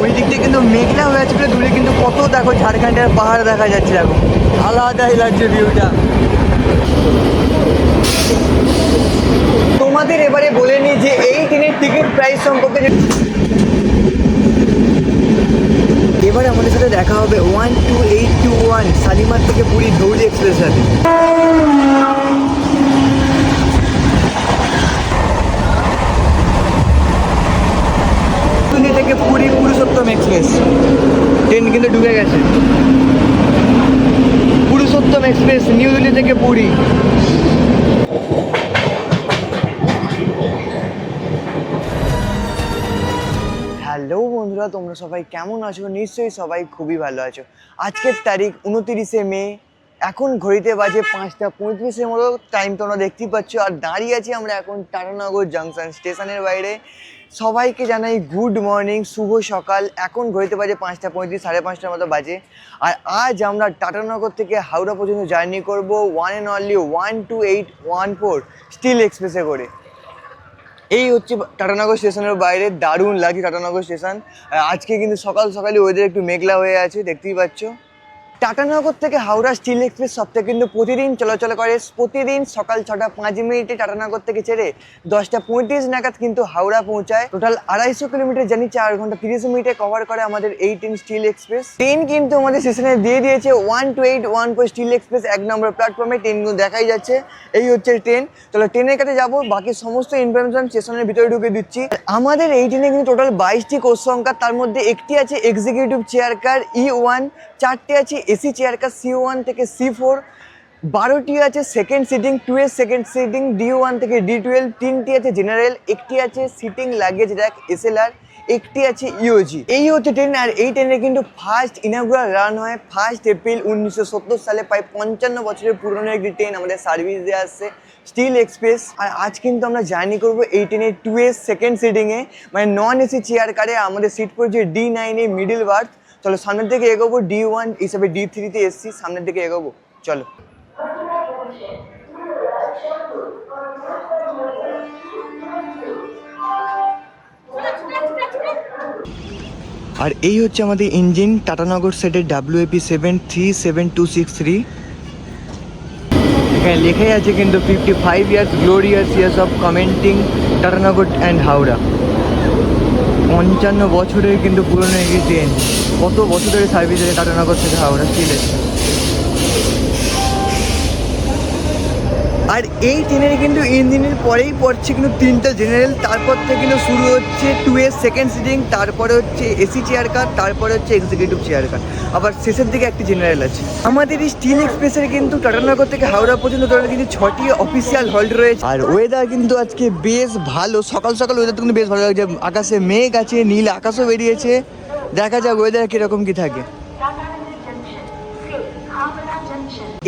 ওই দিক দিয়ে কিন্তু মেঘলা হয়ে আছে দূরে কিন্তু কত দেখো ঝাড়খণ্ডের পাহাড় দেখা যাচ্ছে দেখো। আলাদাই লাগছে ভিউটা তোমাদের এবারে বলে নি যে এই ট্রেনের টিকিট প্রাইস সম্পর্কে এবারে আমাদের সাথে দেখা হবে one two eight two one Shalimar থেকে পুরী ধৌলি এক্সপ্রেস সাথে পুরী থেকে পুরী পুরুষোত্তম এক্সপ্রেস ট্রেন কিন্তু ঢুকে গেছে। পুরুষোত্তম এক্সপ্রেস নিউ দিল্লি থেকে পুরী। হ্যালো বন্ধুরা তোমরা সবাই কেমন আছো? নিশ্চয়ই সবাই খুবই ভালো আছো। আজকের তারিখ উনতিরিশে মে। এখন ঘড়িতে বাজে পাঁচটা পঁয়ত্রিশের মতো। টাইম তোমরা দেখতেই পাচ্ছ। আর দাঁড়িয়ে আছি আমরা এখন টাটানগর জাংশন স্টেশনের বাইরে। সবাইকে জানাই গুড মর্নিং শুভ সকাল। এখন ঘড়িতে বাজে পাঁচটা পঁয়ত্রিশ, সাড়ে পাঁচটার মতো বাজে। আর আজ আমরা টাটানগর থেকে হাওড়া পর্যন্ত জার্নি করব one and only one two eight one four steel এক্সপ্রেসে করে। এই হচ্ছে টাটানগর স্টেশনের বাইরে, দারুণ লাগে টাটানগর স্টেশন। আজকে কিন্তু সকাল সকালে ওয়েদার একটু মেঘলা হয়ে আছে, দেখতেই পাচ্ছ। টাটানগর থেকে হাওড়া স্টিল এক্সপ্রেস সপ্তাহে কিন্তু প্রতিদিন চলাচল করে। প্রতিদিন সকাল ছটা পাঁচ মিনিটে টাটানগর থেকে ছেড়ে দশটা পঁয়ত্রিশ নাগাদ কিন্তু হাওড়া পৌঁছায়। টোটাল আড়াইশো কিলোমিটার জানি চার ঘণ্টা তিরিশ মিনিটে কভার করে আমাদের এই ট্রেন স্টিল এক্সপ্রেস। ট্রেন কিন্তু আমাদের স্টেশনে দিয়ে দিয়েছে one two eight one four steel express, এক নম্বর প্ল্যাটফর্মে ট্রেনগুলো দেখাই যাচ্ছে। এই হচ্ছে ট্রেন চলো ট্রেনের কাছে যাব, বাকি সমস্ত ইনফরমেশন স্টেশনের ভিতরে ঢুকে দিচ্ছি। আমাদের এই ট্রেনে কিন্তু টোটাল বাইশটি কোচ সংখ্যা, তার মধ্যে একটি আছে executive chair car E one চারটে আছে AC chair car C one থেকে সি ফোর বারোটি আছে সেকেন্ড সিটিং টু এর সেকেন্ড সিটিং ডি ওয়ান থেকে ডি টুয়েলভ তিনটি আছে জেনারেল একটি আছে সিটিং লাগেজ র্যাক এসএলআর একটি আছে ইওজি এই হচ্ছে ট্রেন আর এই ট্রেনে কিন্তু ফার্স্ট ইনাগুরাল রান হয় ফার্স্ট এপ্রিল উনিশশো সত্তর সালে, প্রায় পঞ্চান্ন বছরের পুরনো একটি ট্রেন আমাদের সার্ভিস দিয়ে আসছে স্টিল এক্সপ্রেস আর আজ কিন্তু আমরা জার্নি করব এই ট্রেনের টু এর সেকেন্ড সিটিংয়ে মানে নন এসি চেয়ার কারে আমাদের সিট পড়ছে ডি নাইনে মিডিল বার্থ চলো, সামনের দিকে এগোবো ডি ওয়ান হিসাবে ডি থ্রিতে এসছি, সামনের দিকে এগোবো, চলো। আর এই হচ্ছে আমাদের ইঞ্জিন টাটানগর সেটের WAP seven three seven two six three এখানে লেখাই আছে কিন্তু fifty five years glorious years of connecting Tatanagar and Howrah পঞ্চান্ন বছরের কিন্তু পুরনো একটি ট্রেন কত বছর ধরে সার্ভিস আছে টাটানগর থেকে হাওড়া স্টিলের আর এই ট্রেনের কিন্তু ইঞ্জিনের পরেই পড়ছে কিন্তু তিনটা জেনারেল, তারপর থেকে কিন্তু শুরু হচ্ছে টু এর সেকেন্ড সিটিং তারপরে হচ্ছে এসি চেয়ার কার তারপরে হচ্ছে এক্সিকিউটিভ চেয়ার কার আবার শেষের দিকে একটি জেনারেল আছে। আমাদের এই স্টিল এক্সপ্রেসের কিন্তু টাটানগর থেকে হাওড়া পর্যন্ত টোটাল কিন্তু ছটি অফিসিয়াল হল্ট রয়েছে। আর ওয়েদার কিন্তু আজকে বেশ ভালো। সকাল সকাল ওয়েদার কিন্তু বেশ ভালো লাগছে। আকাশে মেঘ আছে, নীল আকাশও বেরিয়েছে। দেখা যাক ওয়েদার কীরকম কী থাকে।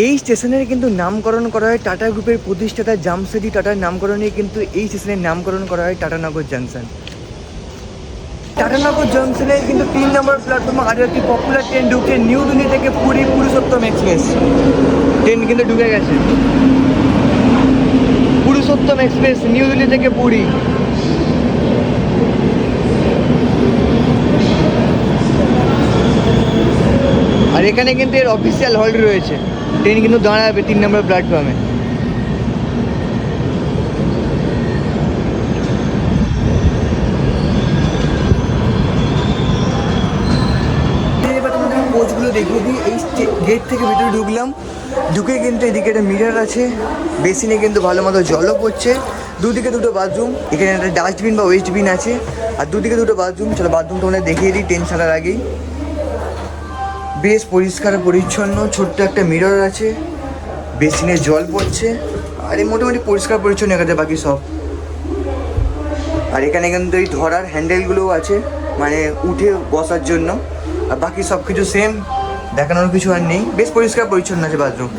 এই স্টেশনের কিন্তু নামকরণ করা হয় টাটা গ্রুপের প্রতিষ্ঠাতা জামশেদি টাটার নামকরণে কিন্তু এই স্টেশনের নামকরণ করা হয় টাটানগর জাংশন। টাটানগর জংশনে কিন্তু তিন নম্বর প্ল্যাটফর্মে আরও একটি পপুলার ট্রেন ঢুকে নিউ দিল্লি থেকে পুরী পুরুষোত্তম এক্সপ্রেস ট্রেন কিন্তু ঢুকে গেছে। পুরুষোত্তম এক্সপ্রেস নিউ দিল্লি থেকে পুরী। আর এখানে কিন্তু এর অফিসিয়াল হল্ট রয়েছে। ট্রেন কিন্তু দাঁড়াবে তিন নম্বর প্ল্যাটফর্মে এই গেট থেকে ভিতরে ঢুকলাম, ঢুকে কিন্তু এদিকে একটা মিরার আছে। বেসিনে কিন্তু ভালো মতো জলও পড়ছে। দুদিকে দুটো বাথরুম এখানে একটা ডাস্টবিন বা ওয়েস্ট বিন আছে। আর দুদিকে দুটো বাথরুম চলো বাথরুম তোমাদের দেখিয়ে দিই ট্রেন ছাড়ার আগেই। বেশ পরিষ্কার, পরিচ্ছন্ন, ছোট্ট একটা মিরর আছে। বেসিনে জল পড়ছে। আর এই মোটামুটি পরিষ্কার, পরিচ্ছন্ন এখানে বাকি সব। আর এখানে কিন্তু এই ধরার হ্যান্ডেলগুলোও আছে মানে উঠে বসার জন্য। আর বাকি সব কিছু সেম দেখানোর কিছু আর নেই। বেশ পরিষ্কার, পরিচ্ছন্ন আছে বাথরুম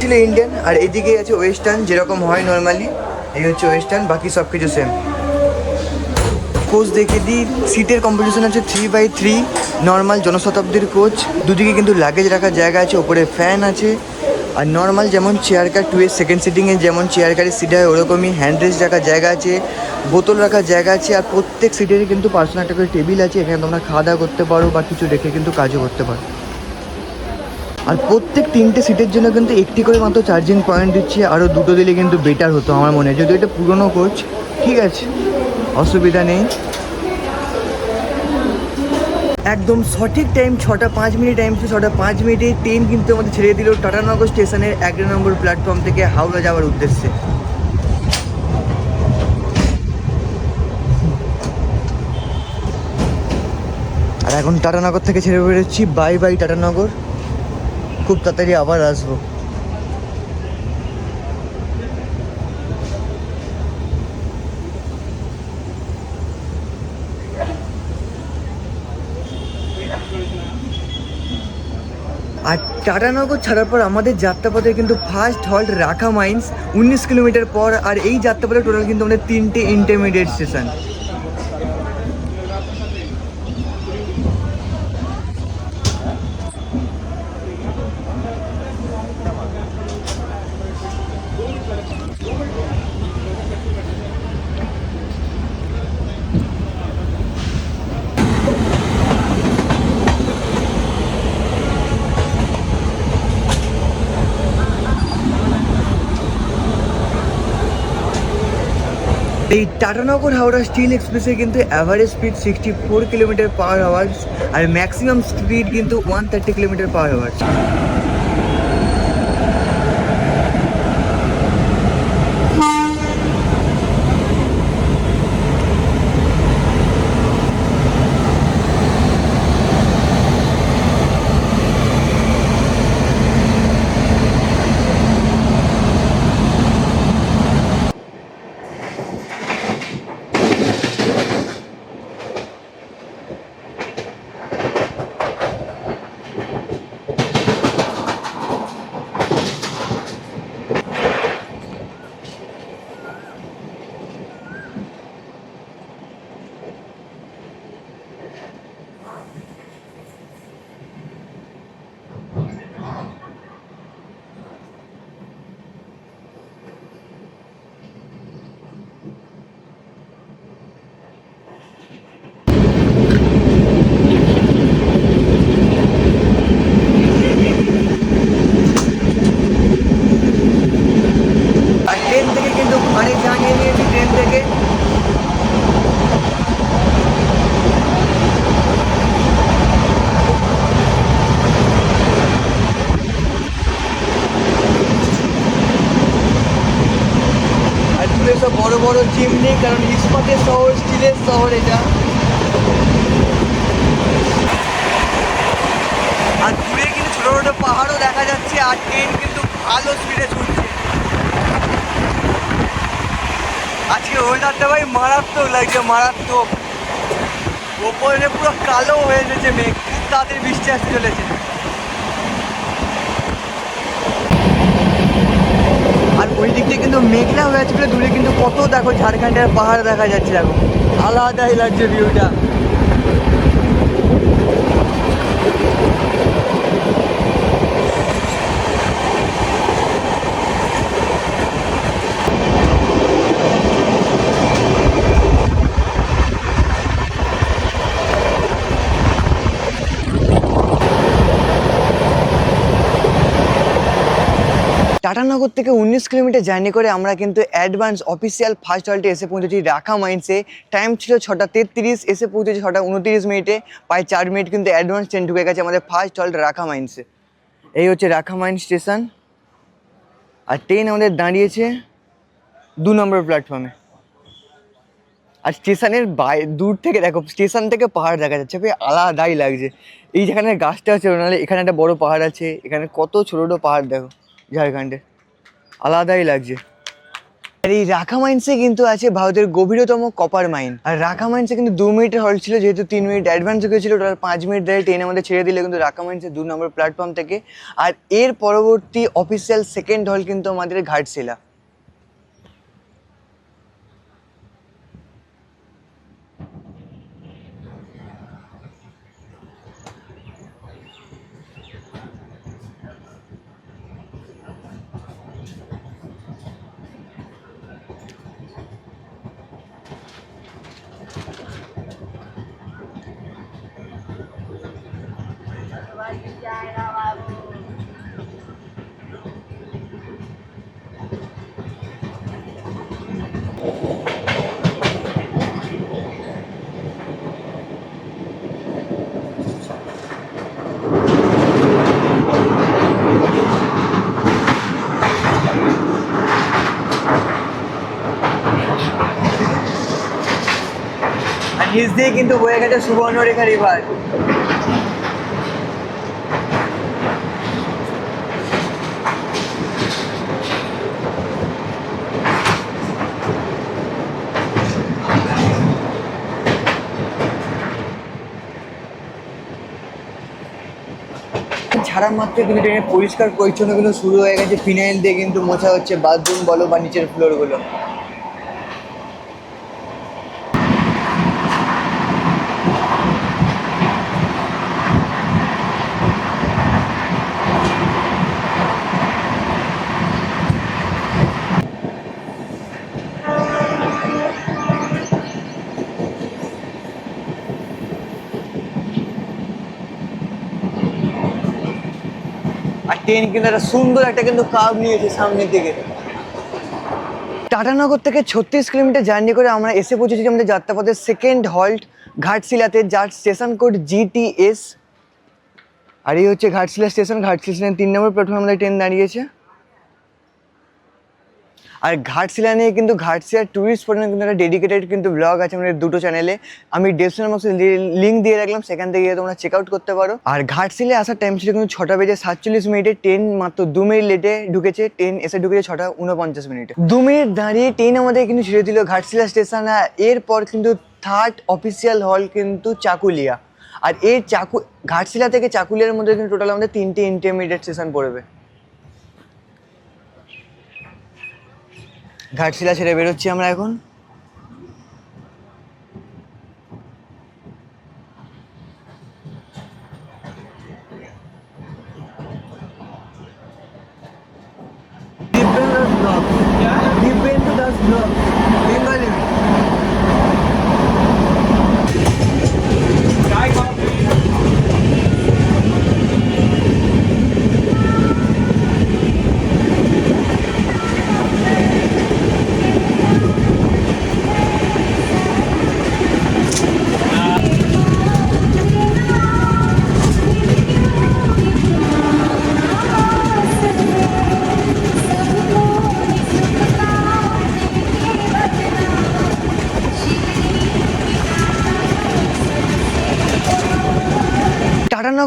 ছিল ইন্ডিয়ান আর এদিকে আছে ওয়েস্টার্ন যেরকম হয় নর্মালি এই হচ্ছে ওয়েস্টার্ন বাকি সব কিছু সেম কোচ দেখে দিই। সিটের কম্পিটিশন আছে থ্রি বাই থ্রি নর্মাল জনশতাব্দীর কোচ। দুদিকে কিন্তু লাগেজ রাখার জায়গা আছে, ওপরে ফ্যান আছে। আর নর্মাল যেমন চেয়ার কার টু এর সেকেন্ড সিটিংয়ে যেমন চেয়ার কারের সিট হয়, ওরকমই হ্যান্ড রেস্ট রাখার জায়গা আছে, বোতল রাখার জায়গা আছে। আর প্রত্যেক সিটেরই কিন্তু পার্সোনাল একটা করে টেবিল আছে, এখানে তোমরা খাওয়া দাওয়া করতে পারো বা কিছু রেখে কিন্তু কাজও করতে পারো। আর প্রত্যেক তিনটে সিটের জন্য কিন্তু একটি করে মাত্র চার্জিং পয়েন্ট দিচ্ছে আরও দুটো দিলে কিন্তু বেটার হতো আমার মনে হয়। যদি এটা পুরনো কোচ ঠিক আছে। অসুবিধা নেই। একদম সঠিক টাইম ছটা পাঁচ মিনিট টাইম ছিল ছটা পাঁচ মিনিটে। ট্রেন কিন্তু আমাদের ছেড়ে দিল টাটানগর স্টেশনের এক নম্বর প্ল্যাটফর্ম থেকে হাওড়া যাওয়ার উদ্দেশ্যে। আর এখন টাটানগর থেকে ছেড়ে বেরোচ্ছি। বাই বাই টাটানগর খুব তাড়াতাড়ি আবার আসব। আর টাটানগর ছাড়ার পর আমাদের যাত্রাপথে কিন্তু ফার্স্ট হল্ট রাখা মাইন্স উনিশ কিলোমিটার পর, আর এই যাত্রাপথে টোটাল কিন্তু আমাদের তিনটে ইন্টারমিডিয়েট স্টেশন এই টাটানগর হাওড়া স্টিল এক্সপ্রেসে কিন্তু average speed sixty four kilometre per hours আর ম্যাক্সিমাম স্পিড কিন্তু one thirty kilometre per hours আর ট্রেন থেকে কিন্তু ঘরে জানিয়ে নিয়েছি ট্রেন থেকে আর দূরে সব বড় বড় চিমনি কারণ ইস্পাতের শহর স্টিলের শহর এটা। আর দূরে কিন্তু ছোট ছোট পাহাড়ও দেখা যাচ্ছে, আর ট্রেন কিন্তু ভালো স্পিডে ছুটছে আজকে ওয়েদারটা ভাই মারাত্মক লাগছে, মারাত্মক। ওপরে পুরো কালো হয়ে এসেছে মেঘ তাড়াতাড়ি বৃষ্টি আসতে চলেছে। ওই দিক দিয়ে কিন্তু মেঘলা হয়ে আছে দূরে কিন্তু কত দেখো ঝাড়খণ্ডের পাহাড় দেখা যাচ্ছে, দেখো। আলাদাই লাগছে ভিউটা টাটানগর থেকে উনিশ কিলোমিটার জার্নি করে আমরা কিন্তু অ্যাডভান্স অফিসিয়াল ফার্স্ট হল্টে এসে পৌঁছেছি রাখা মাইন্সে টাইম ছিল ছটা তেত্রিশ, এসে পৌঁছেছি ছটা উনত্রিশ মিনিটে। প্রায় চার মিনিট কিন্তু অ্যাডভান্স ট্রেন ঢুকে গেছে আমাদের ফার্স্ট হল্ট রাখা মাইন্সে এই হচ্ছে রাখা মাইন্স স্টেশন আর ট্রেন আমাদের দাঁড়িয়েছে দু নম্বর প্ল্যাটফর্মে আর স্টেশনের বাই, দূর থেকে দেখো স্টেশন থেকে পাহাড় দেখা যাচ্ছে বেশ আলাদাই লাগছে। এই যেখানে গাছটা আছে নাহলে এখানে একটা বড় পাহাড় আছে, এখানে কত ছোটো ছোটো পাহাড় দেখো, ঝাড়খণ্ডে। আলাদাই লাগছে। আর এই রাখা মাইন্সে কিন্তু আছে ভারতের গভীরতম কপার মাইন আর রাখা মাইন্সে কিন্তু দু মিনিটের হল ছিল, যেহেতু তিন মিনিট অ্যাডভান্স হয়েছিল, ওটা পাঁচ মিনিট দেয় ট্রেন আমাদের ছেড়ে দিলে কিন্তু রাখা মাইন্সে দু নম্বর প্ল্যাটফর্ম থেকে। আর এর পরবর্তী অফিসিয়াল সেকেন্ড হল কিন্তু আমাদের ঘাটশিলা আর নিচ দিয়ে কিন্তু বয়ে গেছে সুবর্ণরেখা রিভার ছাড়া মাত্র কিন্তু ট্রেনের পরিষ্কার পরিচ্ছন্ন কিন্তু শুরু হয়ে গেছে। ফিনাইল দিয়ে কিন্তু মোছা হচ্ছে বাথরুম বলো বা নিচের ফ্লোরগুলো ট্রেন কিন্তু একটা সুন্দর একটা কিন্তু কার্ভ নিয়েছে সামনের দিকে। টাটানগর থেকে ছত্রিশ কিলোমিটার জার্নি করে আমরা এসে পৌঁছেছি আমাদের যাত্রাপথের সেকেন্ড হল্ট ঘাটশিলাতে, যার স্টেশন কোড জিটিএস আর এই হচ্ছে ঘাটশিলা স্টেশন ঘাটশিলা স্টেশন তিন নম্বর প্ল্যাটফর্মে আমাদের ট্রেন দাঁড়িয়েছে। আর ঘাটশিলা নিয়ে কিন্তু ঘাটশিলা ট্যুরিস্ট পর্যন্ত কিন্তু একটা ডেডিকেটেড কিন্তু ব্লগ আছে আমাদের দুটো চ্যানেলে আমি ডেসক্রিপশন বক্সে লিঙ্ক দিয়ে রাখলাম, সেখান থেকে গিয়ে তোমরা চেক আউট করতে পারো। আর ঘাটশিলায় আসার টাইম ছিল কিন্তু ছটা বেজে সাতচল্লিশ মিনিটে ট্রেন মাত্র দু মিনিট লেটে ঢুকেছে। ট্রেন এসে ঢুকেছে ছটা উনপঞ্চাশ মিনিটে। দু মিনিট দাঁড়িয়ে ট্রেন আমাদের কিন্তু ছেড়ে দিল ঘাটশিলা স্টেশন এরপর কিন্তু থার্ড অফিসিয়াল হল কিন্তু চাকুলিয়া। আর এর চাকু ঘাটশিলা থেকে চাকুলিয়ার মধ্যে কিন্তু টোটাল আমাদের তিনটে ইন্টারমিডিয়েট স্টেশন পড়বে। ঘাটশিলা ছেড়ে বেরোচ্ছি আমরা এখন।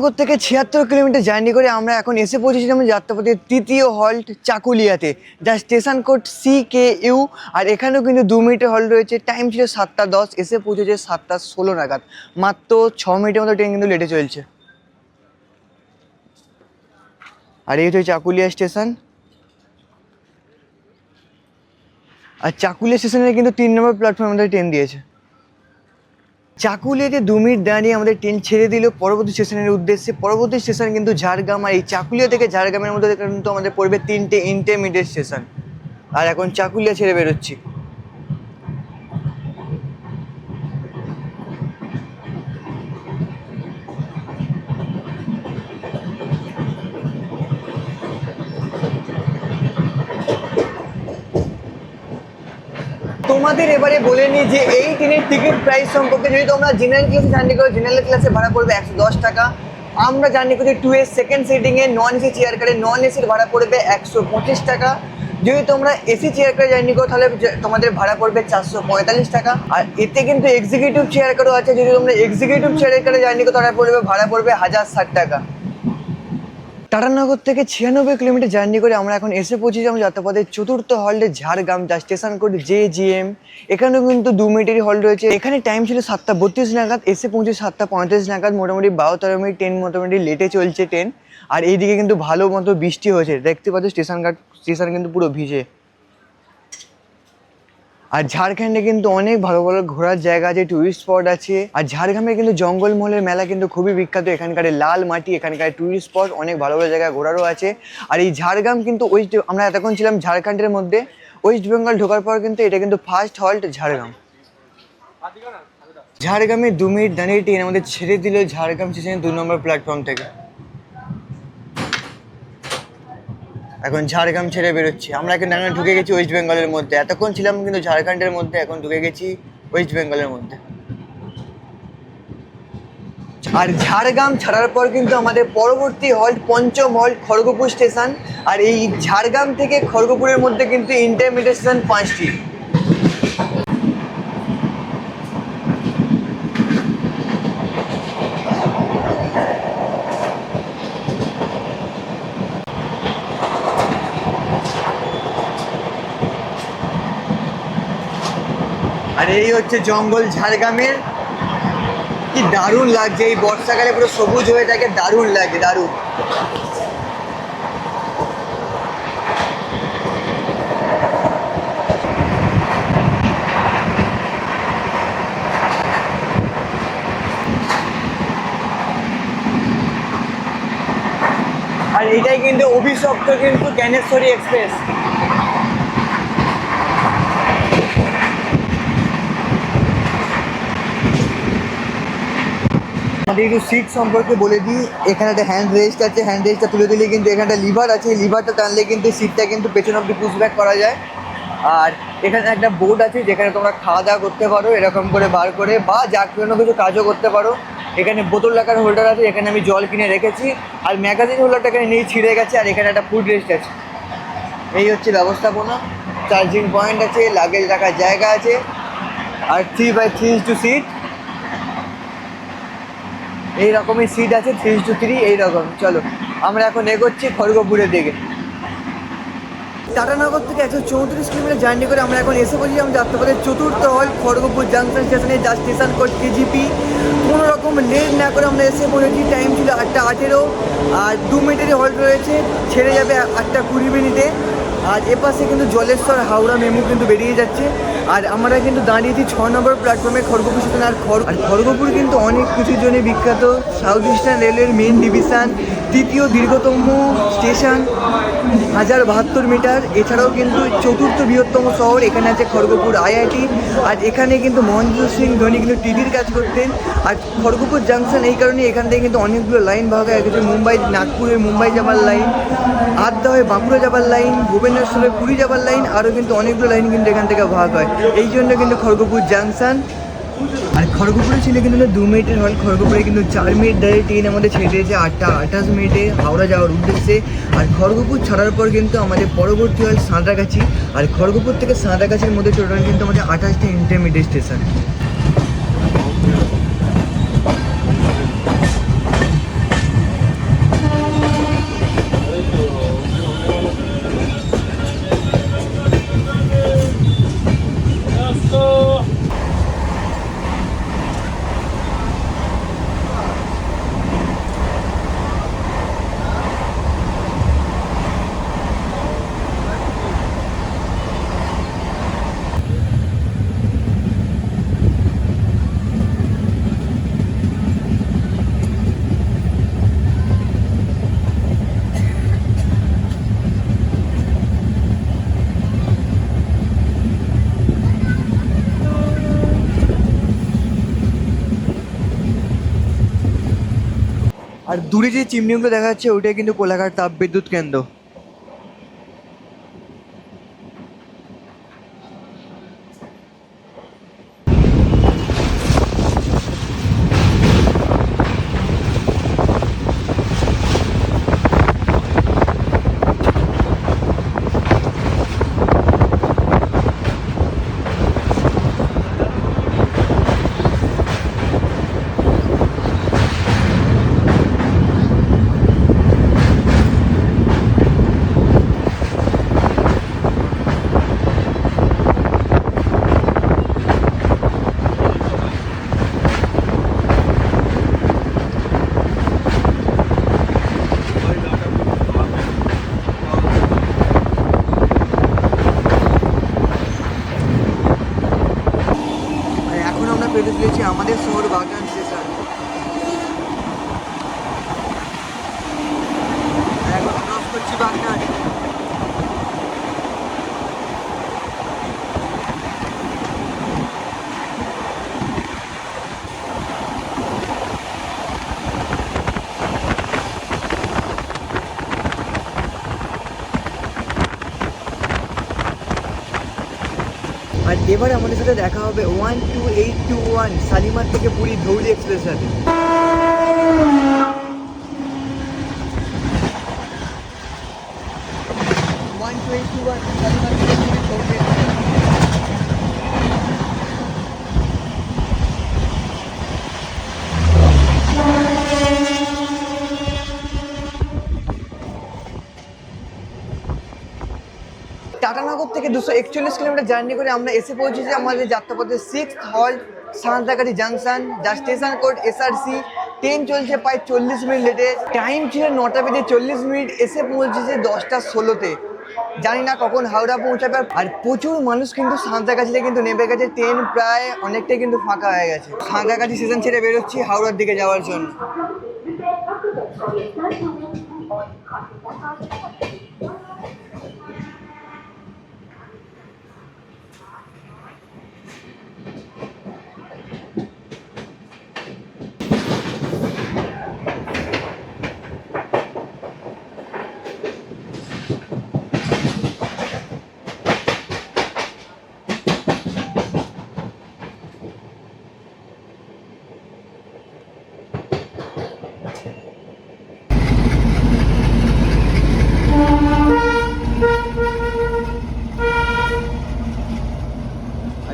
টাটানগর থেকে ছিয়াত্তর কিলোমিটার জার্নি করে আমরা এখন এসে পৌঁছেছিলাম যাত্রাপথের তৃতীয় হল্ট চাকুলিয়াতে, যা station code C K U আর এখানেও কিন্তু দু মিনিটের হল্ট রয়েছে। টাইম ছিল সাতটা দশ, এসে পৌঁছেছে সাতটা ষোলো নাগাদ। মাত্র ছ মিনিটের মতো ট্রেন কিন্তু লেটে চলছে। আর এই হচ্ছে চাকুলিয়া স্টেশন। আর চাকুলিয়া স্টেশনে কিন্তু তিন নম্বর প্ল্যাটফর্মে আমাদের ট্রেন দিয়েছে। চাকুলিয়াতে দু মিনিট দাঁড়িয়ে আমাদের ট্রেন ছেড়ে দিল। পরবর্তী স্টেশনের উদ্দেশ্যে, পরবর্তী স্টেশন কিন্তু ঝাড়গ্রাম আর এই চাকুলিয়া থেকে ঝাড়গ্রামের মধ্যে কিন্তু আমাদের পড়বে তিনটে ইন্টারমিডিয়েট স্টেশন আর এখন চাকুলিয়া ছেড়ে বেরোচ্ছি। তোমাদের এবারে বলে নিই যে এই ট্রেনের টিকিট প্রাইস সম্পর্কে যদি তোমরা জেনারেল ক্লাসে জার্নি করো জেনারেল ক্লাসে ভাড়া পড়বে একশো দশ টাকা। আমরা জার্নি করছি টু এর সেকেন্ড সিটিংয়ে নন এসি চেয়ার কারে নন এসির ভাড়া পড়বে একশো পঁচিশ টাকা। যদি তোমরা এসি চেয়ার কারে জার্নি করো তাহলে তোমাদের ভাড়া পড়বে চারশো পঁয়তাল্লিশ টাকা। আর এতে কিন্তু এক্সিকিউটিভ চেয়ার কারও আছে। যদি তোমরা এক্সিকিউটিভ চেয়ার কারে জার্নি করো তাহলে পড়বে, ভাড়া পড়বে হাজার ষাট টাকা। টাটানগর থেকে ছিয়ানব্বই কিলোমিটার জার্নি করে আমরা এখন এসে পৌঁছেছিলাম যাত্রাপথের চতুর্থ হল্টে ঝাড়গ্রাম, যা station code J G M এখানেও কিন্তু দু মিনিটেরই হল রয়েছে। এখানে টাইম ছিল সাতটা বত্রিশ নাগাদ, এসে পৌঁছে সাতটা পঁয়ত্রিশ নাগাদ। মোটামুটি বারো তেরো মিনিট ট্রেন মোটামুটি লেটে চলছে ট্রেন আর এইদিকে কিন্তু ভালো মতো বৃষ্টি হয়েছে। দেখতে পাচ্ছ, স্টেশন ঘাট, স্টেশন কিন্তু পুরো ভিজে। আর ঝাড়খণ্ডে কিন্তু অনেক ভালো ভালো ঘোরার জায়গা আছে টুরিস্ট স্পট আছে। আর ঝাড়গ্রামে কিন্তু জঙ্গলমহলের মেলা কিন্তু খুবই বিখ্যাত। এখানকার লাল মাটি, এখানকার টুরিস্ট স্পট অনেক ভালো ভালো জায়গা ঘোরারও আছে। আর এই ঝাড়গ্রাম কিন্তু ওয়েস্ট আমরা এতক্ষণ ছিলাম ঝাড়খণ্ডের মধ্যে। ওয়েস্ট বেঙ্গল ঢোকার পর কিন্তু এটা কিন্তু ফার্স্ট হল্ট ঝাড়গ্রাম। ঝাড়গ্রামে দু মিনিট দাঁড়িয়ে ট্রেন আমাদের ছেড়ে দিল ঝাড়গ্রাম স্টেশনের দু নম্বর প্ল্যাটফর্ম থেকে। এখন ঝাড়গ্রাম ছেড়ে বেরোচ্ছি। আমরা এখন এখন ঢুকে গেছি ওয়েস্ট বেঙ্গলের মধ্যে। এতক্ষণ ছিলাম কিন্তু ঝাড়খণ্ডের মধ্যে, এখন ঢুকে গেছি ওয়েস্ট বেঙ্গলের মধ্যে। আর ঝাড়গ্রাম ছাড়ার পর কিন্তু আমাদের পরবর্তী হল্ট পঞ্চম হল্ট খড়গপুর স্টেশন। আর এই ঝাড়গ্রাম থেকে খড়গপুরের মধ্যে কিন্তু ইন্টারমিডিয়েট স্টেশন পাঁচটি। আর এই হচ্ছে জঙ্গল ঝাড়গ্রামের। কি দারুণ লাগছে, এই বর্ষাকালে পুরো সবুজ হয়ে থাকে, দারুণ লাগে, দারুণ। আর এটাই কিন্তু অভিশপ্ত কিন্তু জ্ঞানেশ্বরী এক্সপ্রেস। আমাদের একটু সিট সম্পর্কে বলে দিই। এখানে একটা হ্যান্ড রেস্ট আছে হ্যান্ড রেস্টটা তুলে দিলে কিন্তু এখানে একটা লিভার আছে লিভারটা টানলে কিন্তু সিটটা কিন্তু পেছন অব্দি পুশ ব্যাক করা যায়। আর এখানে একটা বোর্ড আছে যেখানে তোমরা খাওয়া দাওয়া করতে পারো, এরকম করে বার করে, বা যা কোনো কিছু কাজও করতে পারো। এখানে বোতল রাখার হোল্ডার আছে, এখানে আমি জল কিনে রেখেছি। আর ম্যাগাজিন হোল্ডারটা এখানে নিয়ে ছিঁড়ে গেছে, আর এখানে একটা ফুড রেস্ট আছে। এই হচ্ছে ব্যবস্থাপনা। চার্জিং পয়েন্ট আছে লাগেজ রাখার জায়গা আছে। আর three by three two seat এই রকমের সিট আছে থ্রি টু থ্রি এইরকম। চলো, আমরা এখন এগোচ্ছি খড়গপুরের দিকে। টাটানগর থেকে একশো চৌত্রিশ কিলোমিটার জার্নি করে আমরা এখন এসে বলছিলাম যাত্রাপথের চতুর্থ হল খড়গপুর জাংশন স্টেশনে যা স্টেশন কোড কেজিপি কোনো রকম লেট না করে আমরা এসে পড়েছি টাইম ছিল আটটা আঠেরো। আর দু মিনিটেরই হল্ট রয়েছে, ছেড়ে যাবে আটটা কুড়ি মিনিটে। আর এপাশে কিন্তু জলেশ্বর, হাওড়া, মেমু কিন্তু বেরিয়ে যাচ্ছে। আর আমরা কিন্তু দাঁড়িয়েছি ছ নম্বর প্ল্যাটফর্মে খড়গপুর স্টেশন আর আর খড়গপুর কিন্তু অনেক কিছুর জন্য বিখ্যাত। সাউথ ইস্টার্ন রেলওয়ের মেন ডিভিশন তৃতীয় দীর্ঘতম স্টেশন, হাজার বাহাত্তর মিটার। এছাড়াও কিন্তু চতুর্থ বৃহত্তম শহর, এখানে আছে খড়গপুর আইআইটি আর এখানে কিন্তু মহেন্দ্র সিং ধোনি কিন্তু টিভির কাজ করতেন। আর খড়গপুর জাংশন এই কারণে এখান থেকে কিন্তু অনেকগুলো লাইন ভাগ হয়ে গেছে। মুম্বাই নাগপুরে মুম্বাই যাবার লাইন আদ্যা হয়ে বাঁকুড়া যাবার লাইন ভুবনেশ্বরে পুরী যাবার লাইন আরও কিন্তু অনেকগুলো লাইন কিন্তু এখান থেকে ভাগ হয়। এই জন্য কিন্তু খড়গপুর জাংশন আর খড়গপুরে ছিল কিন্তু দু মিনিটের হল। খড়গপুরে কিন্তু চার মিনিট ধরে ট্রেন আমাদের ছেড়ে দিয়েছে আটটা আঠাশ মিনিটে হাওড়া যাওয়ার উদ্দেশ্যে। আর খড়গপুর ছাড়ার পর কিন্তু আমাদের পরবর্তী হল সাঁতরাগাছি। আর খড়গপুর থেকে সাঁতরাগাছির মধ্যে টোটাল কিন্তু আমাদের আঠাশটি ইন্টারমিডিয়েট স্টেশন আর দূরে যে চিমনিগুলো দেখা যাচ্ছে ওইটাই কিন্তু কোলাঘাট তাপবিদ্যুৎ কেন্দ্র আর এখন আমরা পেতে চলেছি আমাদের শহর বাগান স্টেশন এখন ক্রস করছি বাগনান আর এবারে আমাদের সাথে দেখা হবে one two eight two one Shalimar থেকে পুরী ধৌলি এক্সপ্রেস সাথে one two eight two one Shalimar থেকে পুরী ধৌলি express। টাটানগর থেকে দুশো একচল্লিশ কিলোমিটার জার্নি করে আমরা এসে পৌঁছেছি আমাদের যাত্রাপথে সিক্স হল সাঁতরাগাছি জাংশন যা স্টেশন কোড এসআরসি ট্রেন চলছে প্রায় চল্লিশ মিনিট লেটে টাইম ছিল নটা বেজে চল্লিশ মিনিট, এসে পৌঁছেছে দশটা ষোলোতে। জানি না কখন হাওড়া পৌঁছাবে, আর প্রচুর মানুষ কিন্তু সাঁতরাগাছিতে কিন্তু নেমে গেছে। ট্রেন প্রায় অনেকটাই কিন্তু ফাঁকা হয়ে গেছে। সাঁতরাগাছি স্টেশন ছেড়ে বেরোচ্ছি হাওড়ার দিকে যাওয়ার জন্য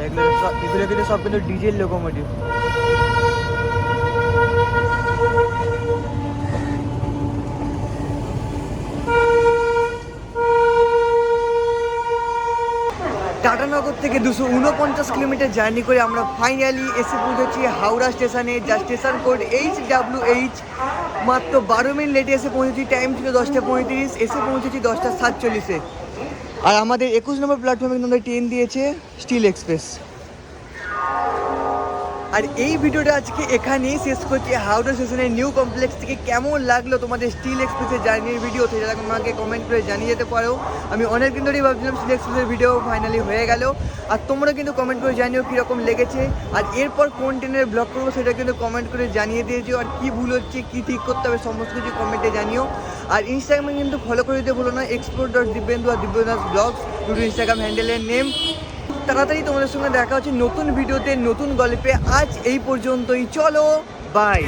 আর এগুলো সব সব কিন্তু ডিজেল লোকোমোটিভ টাটানগর থেকে দুশো উনপঞ্চাশ কিলোমিটার জার্নি করে আমরা ফাইনালি এসে পৌঁছেছি হাওড়া স্টেশনে যা station code H W H মাত্র বারো মিনিট লেটে এসে পৌঁছেছি টাইম ছিল দশটা পঁয়ত্রিশ, এসে পৌঁছেছি দশটা সাতচল্লিশে। আর আমাদের একুশ নম্বর প্ল্যাটফর্মে কিন্তু ট্রেন দিয়েছে স্টিল এক্সপ্রেস আর এই ভিডিওটা আজকে এখানেই শেষ করছি। হাওড়া স্টেশনের নিউ কমপ্লেক্স থেকে কেমন লাগল তোমাদের স্টিল এক্সপ্রেসের জার্নির ভিডিও, সেটা আমাকে কমেন্ট করে জানিয়ে যেতে পারো। আমি অনেক দিন ধরেই ভাবছিলাম স্টিল এক্সপ্রেসের ভিডিও ফাইনালি হয়ে গেল। আর তোমরা কিন্তু কমেন্ট করে জানিও কীরকম লেগেছে। আর এরপর কোন ট্রেনের ব্লগ করব সেটা কিন্তু কমেন্ট করে জানিয়ে দিয়েছ আর কী ভুল হচ্ছে, কী ঠিক করতে হবে, সমস্ত কিছু কমেন্টে জানিও। আর ইনস্টাগ্রামে কিন্তু ফলো করে দিতে ভুলো না। এক্সপ্লোর ডট দিব্যেন্দু আর দিব্যদাস ব্লগস দুটো ইনস্টাগ্রাম হ্যান্ডেলের নেম তাড়াতাড়ি তোমাদের সঙ্গে দেখা হচ্ছে নতুন ভিডিওতে নতুন গল্পে। আজ এই পর্যন্তই। চলো বাই